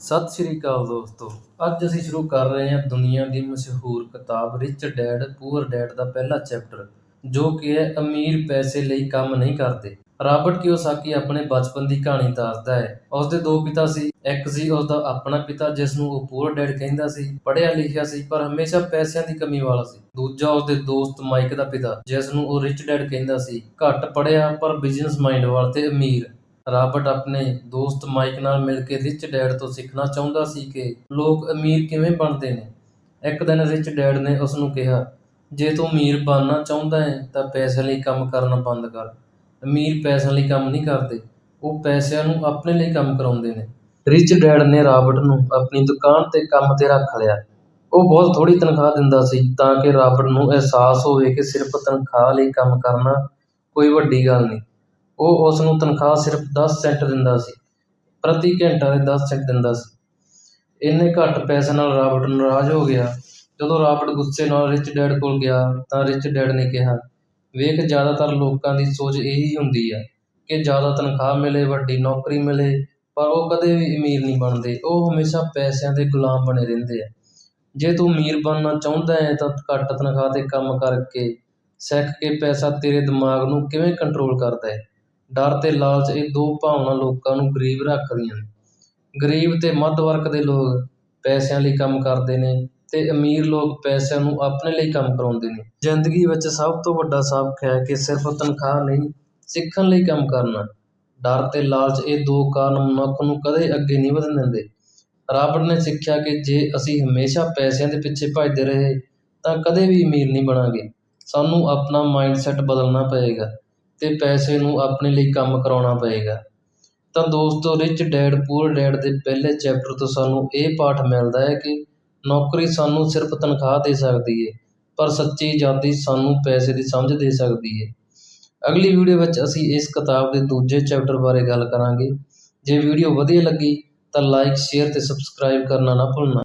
ਸਤਿ ਸ਼੍ਰੀ ਅਕਾਲ ਦੋਸਤੋ। ਅੱਜ ਅਸੀਂ ਸ਼ੁਰੂ ਕਰ ਰਹੇ ਹਾਂ ਦੁਨੀਆ ਦੀ ਮਸ਼ਹੂਰ ਕਿਤਾਬ ਰਿਚ ਡੈਡ ਪੂਅਰ ਡੈਡ ਦਾ ਪਹਿਲਾ ਚੈਪਟਰ ਜੋ ਕਿ ਹੈ ਅਮੀਰ ਪੈਸੇ ਲਈ ਕੰਮ ਨਹੀਂ ਕਰਦੇ। ਰਾਬਰਟ ਕਿਓਸਾਕੀ ਆਪਣੇ ਬਚਪਨ ਦੀ ਕਹਾਣੀ ਦੱਸਦਾ ਹੈ। ਉਸਦੇ ਦੋ ਪਿਤਾ ਸੀ। ਇੱਕ ਸੀ ਉਸਦਾ ਆਪਣਾ ਪਿਤਾ ਜਿਸ ਨੂੰ ਉਹ ਪੂਅਰ ਡੈਡ ਕਹਿੰਦਾ ਸੀ, ਪੜ੍ਹਿਆ ਲਿਖਿਆ ਸੀ, ਪਰ ਹਮੇਸ਼ਾ ਪੈਸਿਆਂ ਦੀ ਕਮੀ ਵਾਲਾ ਸੀ। ਦੂਜਾ ਉਸਦੇ ਦੋਸਤ ਮਾਈਕ ਦਾ ਪਿਤਾ ਜਿਸ ਨੂੰ ਉਹ ਰਿਚ ਡੈਡ ਕਹਿੰਦਾ ਸੀ। ਘੱਟ ਪੜ੍ਹਿਆ, ਪਰ ਬਿਜ਼ਨਸ ਮਾਈਂਡ ਵਾਲਾ ਤੇ ਅਮੀਰ। ਰਾਬਰਟ ਆਪਣੇ ਦੋਸਤ ਮਾਈਕ ਨਾਲ ਮਿਲ ਕੇ ਰਿਚ ਡੈਡ ਤੋਂ ਸਿੱਖਣਾ ਚਾਹੁੰਦਾ ਸੀ ਕਿ ਲੋਕ ਅਮੀਰ ਕਿਵੇਂ ਬਣਦੇ ਨੇ। ਇੱਕ ਦਿਨ ਰਿਚ ਡੈਡ ਨੇ ਉਸ ਨੂੰ ਕਿਹਾ, ਜੇ ਤੂੰ ਅਮੀਰ ਬਣਨਾ ਚਾਹੁੰਦਾ ਹੈ, ਤਾਂ ਪੈਸੇ ਲਈ ਕੰਮ ਕਰਨਾ ਬੰਦ ਕਰ। ਅਮੀਰ ਪੈਸਿਆਂ ਲਈ ਕੰਮ ਨਹੀਂ ਕਰਦੇ, ਉਹ ਪੈਸਿਆਂ ਨੂੰ ਆਪਣੇ ਲਈ ਕੰਮ ਕਰਾਉਂਦੇ ਨੇ। ਰਿਚ ਡੈਡ ਨੇ ਰਾਬਰਟ ਨੂੰ ਆਪਣੀ ਦੁਕਾਨ ਤੇ ਕੰਮ ਤੇ ਰੱਖ ਲਿਆ। ਉਹ ਬਹੁਤ ਥੋੜੀ ਤਨਖਾਹ ਦਿੰਦਾ ਸੀ, ਤਾਂ ਕਿ ਰਾਬਰਟ ਨੂੰ ਅਹਿਸਾਸ ਹੋਵੇ ਕਿ ਸਿਰਫ ਤਨਖਾਹ ਲਈ ਕੰਮ ਕਰਨਾ ਕੋਈ ਵੱਡੀ ਗੱਲ ਨਹੀਂ। ਉਹ ਉਸ ਨੂੰ ਤਨਖਾਹ ਸਿਰਫ 10 ਸੈਂਟ ਦਿੰਦਾ ਸੀ, ਪ੍ਰਤੀ ਘੰਟਾ ਦੇ 10 ਸੈਂਟ ਦਿੰਦਾ ਸੀ। ਇੰਨੇ ਘੱਟ ਪੈਸੇ ਨਾਲ ਰਾਬਰਟ ਨਾਰਾਜ਼ ਹੋ ਗਿਆ। ਜਦੋਂ ਰਾਬਰਟ ਗੁੱਸੇ ਨਾਲ ਰਿਚ ਡੈਡ ਕੋਲ ਗਿਆ ਤਾਂ ਰਿਚ ਡੈਡ ਨੇ ਕਿਹਾ, ਵੇਖ, ਜ਼ਿਆਦਾਤਰ ਲੋਕਾਂ ਦੀ ਸੋਚ ਇਹੀ ਹੁੰਦੀ ਹੈ ਕਿ ਜ਼ਿਆਦਾ ਤਨਖਾਹ ਮਿਲੇ, ਵੱਡੀ ਨੌਕਰੀ ਮਿਲੇ, ਪਰ ਉਹ ਕਦੇ ਵੀ ਅਮੀਰ ਨਹੀਂ ਬਣਦੇ। ਉਹ ਹਮੇਸ਼ਾ ਪੈਸਿਆਂ ਦੇ ਗੁਲਾਮ ਬਣੇ ਰਹਿੰਦੇ ਆ। ਜੇ ਤੂੰ ਅਮੀਰ ਬਣਨਾ ਚਾਹੁੰਦਾ ਹੈ ਤਾਂ ਘੱਟ ਤਨਖਾਹ ਤੇ ਕੰਮ ਕਰਕੇ ਸਿੱਖ ਕੇ ਪੈਸਾ ਤੇਰੇ ਦਿਮਾਗ ਨੂੰ ਕਿਵੇਂ ਕੰਟਰੋਲ ਕਰਦਾ ਹੈ? ਡਰ ਅਤੇ ਲਾਲਚ ਇਹ ਦੋ ਭਾਵਨਾ ਲੋਕਾਂ ਨੂੰ ਗਰੀਬ ਰੱਖਦੀਆਂ ਨੇ। ਗਰੀਬ ਅਤੇ ਮੱਧ ਵਰਗ ਦੇ ਲੋਕ ਪੈਸਿਆਂ ਲਈ ਕੰਮ ਕਰਦੇ ਨੇ ਅਤੇ ਅਮੀਰ ਲੋਕ ਪੈਸਿਆਂ ਨੂੰ ਆਪਣੇ ਲਈ ਕੰਮ ਕਰਾਉਂਦੇ ਨੇ। ਜ਼ਿੰਦਗੀ ਵਿੱਚ ਸਭ ਤੋਂ ਵੱਡਾ ਸਬਕ ਹੈ ਕਿ ਸਿਰਫ ਤਨਖਾਹ ਨਹੀਂ, ਸਿੱਖਣ ਲਈ ਕੰਮ ਕਰਨਾ। ਡਰ ਅਤੇ ਲਾਲਚ ਇਹ ਦੋ ਕਾਰਨ ਮਨੁੱਖ ਨੂੰ ਕਦੇ ਅੱਗੇ ਨਹੀਂ ਵਧਣ ਦਿੰਦੇ। ਰਾਬਰਟ ਨੇ ਸਿੱਖਿਆ ਕਿ ਜੇ ਅਸੀਂ ਹਮੇਸ਼ਾ ਪੈਸਿਆਂ ਦੇ ਪਿੱਛੇ ਭੱਜਦੇ ਰਹੇ, ਤਾਂ ਕਦੇ ਵੀ ਅਮੀਰ ਨਹੀਂ ਬਣਾਂਗੇ। ਸਾਨੂੰ ਆਪਣਾ ਮਾਈਂਡਸੈਟ ਬਦਲਣਾ ਪਏਗਾ। ਅਤੇ ਪੈਸੇ ਨੂੰ ਆਪਣੇ ਲਈ ਕੰਮ ਕਰਾਉਣਾ ਪਏਗਾ। ਤਾਂ ਦੋਸਤੋ ਰਿਚ ਡੈਡ ਪੂਅਰ ਡੈਡ ਦੇ ਪਹਿਲੇ ਚੈਪਟਰ ਤੋਂ ਸਾਨੂੰ ਇਹ ਪਾਠ ਮਿਲਦਾ ਹੈ ਕਿ ਨੌਕਰੀ ਸਾਨੂੰ ਸਿਰਫ ਤਨਖਾਹ ਦੇ ਸਕਦੀ ਹੈ ਪਰ ਸੱਚੀ ਆਜ਼ਾਦੀ ਸਾਨੂੰ ਪੈਸੇ ਦੀ ਸਮਝ ਦੇ ਸਕਦੀ ਹੈ ਅਗਲੀ ਵੀਡੀਓ ਵਿੱਚ ਅਸੀਂ ਇਸ ਕਿਤਾਬ ਦੇ ਦੂਜੇ ਚੈਪਟਰ ਬਾਰੇ ਗੱਲ ਕਰਾਂਗੇ। ਜੇ ਵੀਡੀਓ ਵਧੀਆ ਲੱਗੀ ਤਾਂ ਲਾਈਕ ਸ਼ੇਅਰ ਤੇ ਸਬਸਕ੍ਰਾਈਬ ਕਰਨਾ ਨਾ ਭੁੱਲਣਾ।